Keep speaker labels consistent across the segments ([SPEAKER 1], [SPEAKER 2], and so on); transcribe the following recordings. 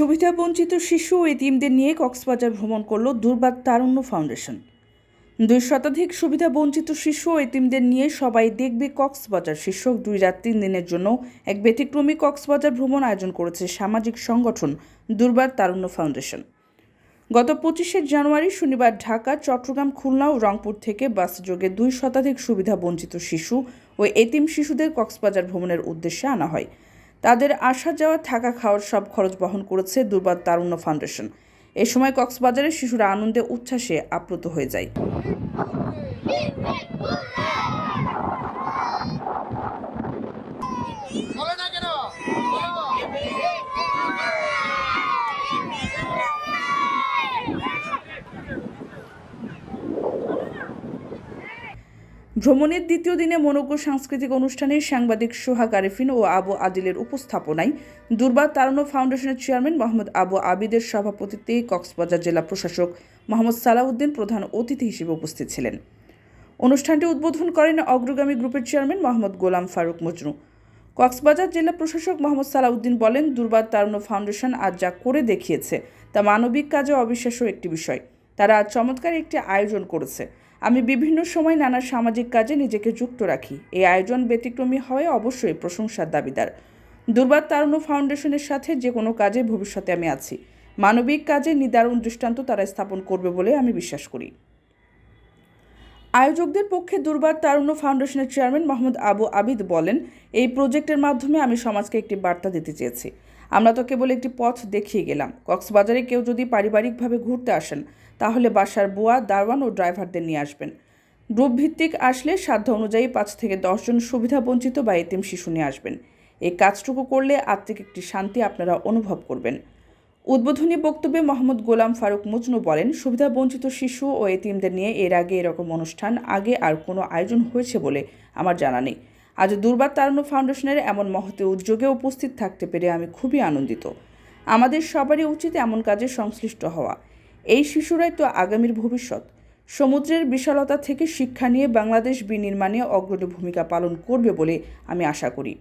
[SPEAKER 1] সুবিধাবঞ্চিত শিশু ও এতিমদের নিয়ে কক্সবাজার ভ্রমণ করল দুর্বার তারুণ্য ফাউন্ডেশন। দুই শতাধিক সুবিধাবঞ্চিত শিশু ও এতিমদের নিয়ে সবাই দেখবে কক্সবাজার। শীর্ষক দুই রাত তিন দিনের জন্য এক ব্যতিক্রমী কক্সবাজার ভ্রমণ আয়োজন করেছে সামাজিক সংগঠন দুর্বার তারুণ্য ফাউন্ডেশন। গত পঁচিশে জানুয়ারি শনিবার ঢাকা, চট্টগ্রাম, খুলনা ও রংপুর থেকে বাস যোগে দুই শতাধিক সুবিধা বঞ্চিত শিশু ও এতিম শিশুদের কক্সবাজার ভ্রমণের উদ্দেশ্যে আনা হয়। তাদের আসা যাওয়া, থাকা খাওয়ার সব খরচ বহন করেছে দুর্বার তারুণ্য ফাউন্ডেশন। এ সময় কক্সবাজারের শিশুরা আনন্দে উচ্ছ্বাসে আপ্লুত হয়ে যায়
[SPEAKER 2] বলো না কেন বলো।
[SPEAKER 1] ভ্রমণের দ্বিতীয় দিনে মনোজ্ঞ সাংস্কৃতিক অনুষ্ঠানে সাংবাদিক সোহাগ আরেফিন ও আবু আদিলের উপস্থাপনায় দুর্বার তারুণ্য ফাউন্ডেশনের চেয়ারম্যান মোহাম্মদ আবু আবিদের সভাপতিত্বে কক্সবাজার জেলা প্রশাসক মোহাম্মদ সালাউদ্দিন প্রধান অতিথি হিসেবে উপস্থিত ছিলেন। অনুষ্ঠানটি উদ্বোধন করেন অগ্রগামী গ্রুপের চেয়ারম্যান মোহাম্মদ গোলাম ফারুক মজনু। কক্সবাজার জেলা প্রশাসক মোহাম্মদ সালাউদ্দিন বলেন, দুর্বার তারুণ্য ফাউন্ডেশন আজ যা করে দেখিয়েছে, তা মানবিক কাজে অবিশ্বাস্য একটি বিষয়। তারা চমৎকার একটি আয়োজন করেছে। আমি বিভিন্ন সময় নানা সামাজিক কাজে নিজেকে যুক্ত রাখি। এই আয়োজন ব্যতিক্রমী হওয়ায় অবশ্যই প্রশংসার দাবিদার। দুর্বার তারুণ্য ফাউন্ডেশনের সাথে যে কোনো কাজে ভবিষ্যতে আমি আছি। মানবিক কাজে নিদারুণ দৃষ্টান্ত তারা স্থাপন করবে বলে আমি বিশ্বাস করি। আয়োজকদের পক্ষে দুর্বার তারুণ্য ফাউন্ডেশনের চেয়ারম্যান মোহাম্মদ আবু আবিদ বলেন, এই প্রজেক্টের মাধ্যমে আমি সমাজকে একটি বার্তা দিতে চেয়েছি। আমরা তো কেবল একটি পথ দেখিয়ে গেলাম। কক্সবাজারে কেউ যদি পারিবারিকভাবে ঘুরতে আসেন, তাহলে বাসার বুয়া দারওয়ান ও ড্রাইভারদের নিয়ে আসবেন। গ্রুপ ভিত্তিক আসলে সাধ্য অনুযায়ী পাঁচ থেকে দশজন সুবিধাবঞ্চিত বা এতিম শিশু নিয়ে আসবেন। এই কাজটুকু করলে আত্মিক একটি শান্তি আপনারা অনুভব করবেন। উদ্বোধনী বক্তব্যে মোহাম্মদ গোলাম ফারুক মজনু বলেন, সুবিধাবঞ্চিত শিশু ও এতিমদের নিয়ে এর আগে এরকম অনুষ্ঠান, আগে আর কোনো আয়োজন হয়েছে বলে আমার জানা নেই। আজ দুর্বার তারুণ্য ফাউন্ডেশনের এমন মহতে উদ্যোগে উপস্থিত থাকতে পেরে আমি খুবই আনন্দিত। আমাদের সবারই উচিত এমন কাজে সংশ্লিষ্ট হওয়া। এই শিশুরাই তো আগামীর ভবিষ্যৎ। সমুদ্রের বিশালতা থেকে শিক্ষা নিয়ে বাংলাদেশ বিনির্মাণে অগ্রণী ভূমিকা পালন করবে বলে আমি আশা করি।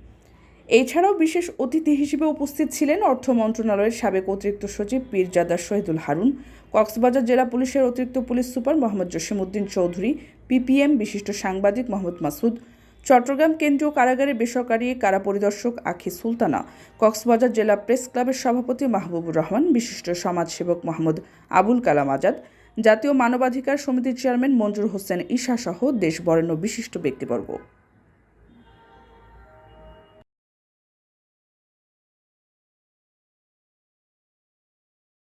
[SPEAKER 1] এছাড়াও বিশেষ অতিথি হিসেবে উপস্থিত ছিলেন অর্থ মন্ত্রণালয়ের সাবেক অতিরিক্ত সচিব পীরজাদা শহীদুল হারুন, কক্সবাজার জেলা পুলিশের অতিরিক্ত police super Mohammad Jasimuddin Chowdhury, PPM বিশিষ্ট সাংবাদিক মোহাম্মদ মাসুদ চট্টগ্রাম কেন্দ্রীয় কারাগারের বেসরকারি কারা পরিদর্শক আখি সুলতানা, কক্সবাজার জেলা প্রেস ক্লাবের সভাপতি মাহবুবুর রহমান, বিশিষ্ট সমাজসেবক মোহাম্মদ আবুল কালাম আজাদ, জাতীয় মানবাধিকার সমিতির চেয়ারম্যান মঞ্জুর হোসেন ঈশা সহ দেশ বরেণ্য বিশিষ্ট ব্যক্তিবর্গ।